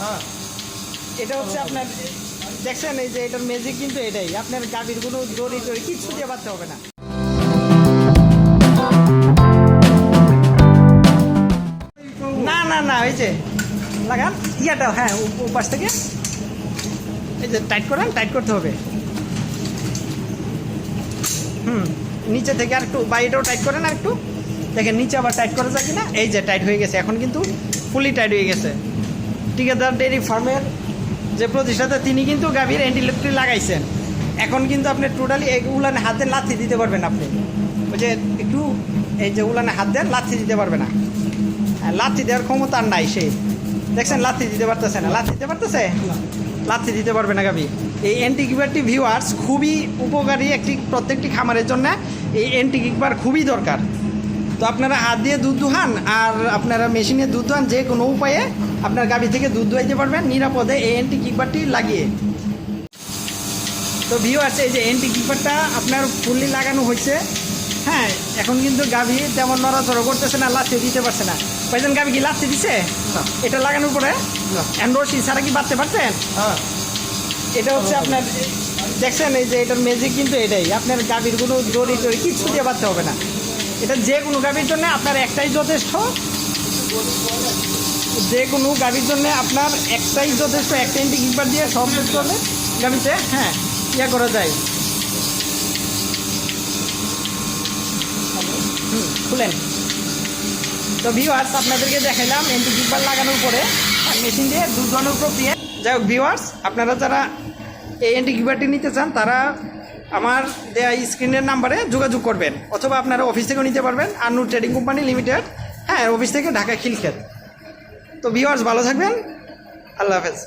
হ্যাঁ। এটা হচ্ছে আপনার, দেখছেন এই যে এটার ম্যাজিক কিন্তু এটাই। আপনার গাভীর কোনো দড়ি টড়ি কিচ্ছু দিয়ে বাঁধতে হবে না। না এই যে, লাগান, ইয়াটা হ্যাঁ ও থেকে। এই যে টাইট করেন টাইট করতে হবে। হুম, নিচে থেকে আর একটু, বাইরেটাও টাইট করেন আর একটু। দেখেন, নিচে আবার টাইট করা যায় কিনা? এই যে টাইট হয়ে গেছে, এখন কিন্তু ফুলি টাইট হয়ে গেছে। ঠিকাদার ডেয়ারি ফার্মের যে প্রতিষ্ঠাতা তিনি কিন্তু গাভীর অ্যান্টিলেক্ট্রি লাগাইছেন। এখন কিন্তু আপনি টোটালি উলানে হাতে লাথি দিতে পারবেন আপনি। ওই যে একটু এই যে উলানে হাত দেন লাথি দিতে পারবে না। হ্যাঁ, লাথি দেওয়ার ক্ষমতা আর নাই সে। দেখছেন লাথি দিতে পারতেছে না। লাথি দিতে পারতেছে? লাথি দিতে পারবে না গাবি এই অ্যান্টিকিউবারটি ভিউয়ার্স খুবই উপকারী একটি প্রত্যেকটি খামারের জন্য এই অ্যান্টিকিউবার খুবই দরকার। তো আপনারা হাত দিয়ে দুধ দুহান আর আপনারা মেশিনে দুধ দুহান যে কোনো উপায়ে আপনার গাভী থেকে দুধ দুয়াইতে পারবেন। নিরাপদে এই অ্যান্টি কিকবারটি লাগিয়ে। তো ভিউ আছে এই যে অ্যান্টি কিকবারটা আপনার ফুললি লাগানো হয়েছে। হ্যাঁ এখন কিন্তু গাভী তেমন নড়াচড়া করতেছে না লাথি দিতে পারছে না। ভাইজান গাভী কি লাথি দিছে? এটা লাগানোর পরে? না। অ্যান্ড্রয়েড ছাড়া কি বাড়তে পারছেন হ্যাঁ। এটা হচ্ছে আপনার দেখছেন এই যে এটার ম্যাজিক কিন্তু এটাই। আপনার গাভীর কোনো দড়ি টড়ি কিছু দিয়ে বাঁধতে হবে না। এটা যে কোনো গাভীর জন্য আপনার একটাই যথেষ্ট। যে কোনো গাভীর জন্য আপনার একটাই যথেষ্ট, একটা ইন্টি কিপার দিয়ে সব হবে গাভীতে হ্যাঁ ইয়া করা যায়। খুলেন। তো ভিউয়ার্স আপনাদেরকে দেখাইলাম এন্টি কিপার লাগানোর পরে মেশিন দিয়ে দুধ প্রক্রিয়া। যাই হোক ভিউয়ার্স আপনারা যারা এই এন্টি কিপারটি নিতে চান, তারা আমার দেয়া স্ক্রিনের নাম্বারে যোগাযোগ করবেন, অথবা আপনারা অফিস থেকেও নিতে পারবেন আনু ট্রেডিং কোম্পানি লিমিটেড হ্যাঁ অফিস থেকে ঢাকা খিলখেত। তো ভিওয়ার্স ভালো থাকবেন, আল্লাহ হাফেজ।